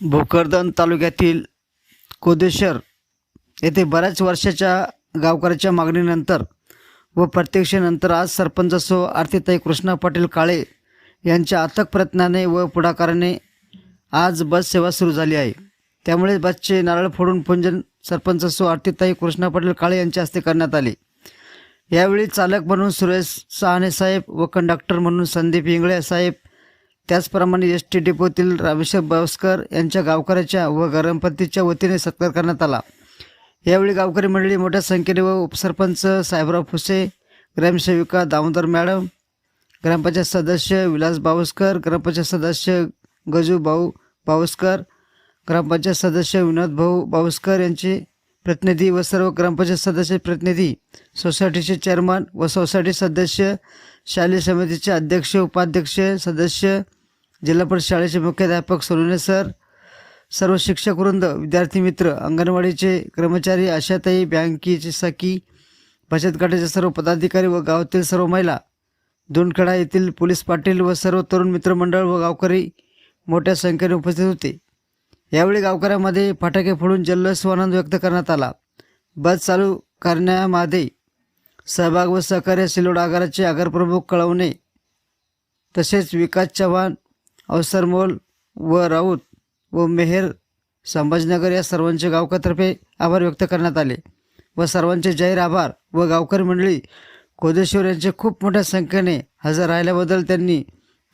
भोकरदन तालुक्यातील कोदेश्वर येथे बऱ्याच वर्षाच्या गावकऱ्याच्या मागणीनंतर व प्रत्यक्षानंतर आज सरपंच असो आरतीताई कृष्णा पाटील काळे यांच्या अथक प्रयत्नाने व पुढाकाराने आज बस सेवा सुरू झाली आहे. त्यामुळे बसचे नारळ फोडून पुंजन सरपंच असो आरतीताई कृष्णा पाटील काळे यांच्या हस्ते करण्यात आले. यावेळी चालक म्हणून सुरेश सहाणे साहेब व कंडक्टर म्हणून संदीप इंगळे साहेब त्याचप्रमाणे एस टी डिपोतील रामेश्वर बावस्कर यांच्या गावकऱ्याच्या व ग्रामपंचायतीच्या वतीने सत्कार करण्यात आला. यावेळी गावकरी मंडळी मोठ्या संख्येने व उपसरपंच साहेबराव फुसे ग्रामसेविका दामोदर मॅडम ग्रामपंचायत सदस्य विलास बावस्कर ग्रामपंचायत सदस्य गजू भाऊ बावस्कर ग्रामपंचायत सदस्य विनोद भाऊ बावस्कर यांचे प्रतिनिधी व सर्व ग्रामपंचायत सदस्य प्रतिनिधी सोसायटीचे चेअरमन व सोसायटी सदस्य शालेय समितीचे अध्यक्ष उपाध्यक्ष सदस्य जिल्हा परिषद शाळेचे मुख्याध्यापक सोनवणे सर सर्व शिक्षक वृंद विद्यार्थी मित्र अंगणवाडीचे कर्मचारी आशाताई बँकेचे सखी बचत गटाचे सर्व पदाधिकारी व गावातील सर्व महिला दोनखेडा येथील पोलीस पाटील व सर्व तरुण मित्रमंडळ व गावकरी मोठ्या संख्येने उपस्थित होते. यावेळी गावकऱ्यामध्ये फटाके फोडून जल्लोष व आनंद व्यक्त करण्यात आला. बस चालू करण्यामध्ये सहभाग व सहकार्य सिलोड आगाराचे आगारप्रमुख कळवणे तसेच विकास चव्हाण अवसरमोल व राऊत व मेहेर संभाजीनगर या सर्वांचे गावकतर्फे आभार व्यक्त करण्यात आले व सर्वांचे जाहीर आभार व गावकरी मंडळी कोदेश्वर यांचे खूप मोठ्या संख्येने हजर राहिल्याबद्दल त्यांनी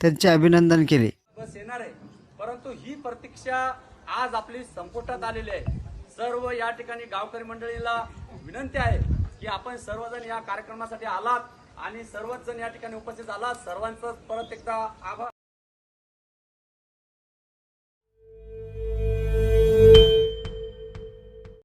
त्यांचे अभिनंदन केले. बस येणार आहे परंतु ही प्रतीक्षा आज आपली संपुष्टात आलेली आहे. सर्व या ठिकाणी गावकरी मंडळीला विनंती आहे की आपण सर्वजण या कार्यक्रमासाठी आलात आणि सर्वच जण या ठिकाणी उपस्थित आलात सर्वांचं परत एकदा आभार.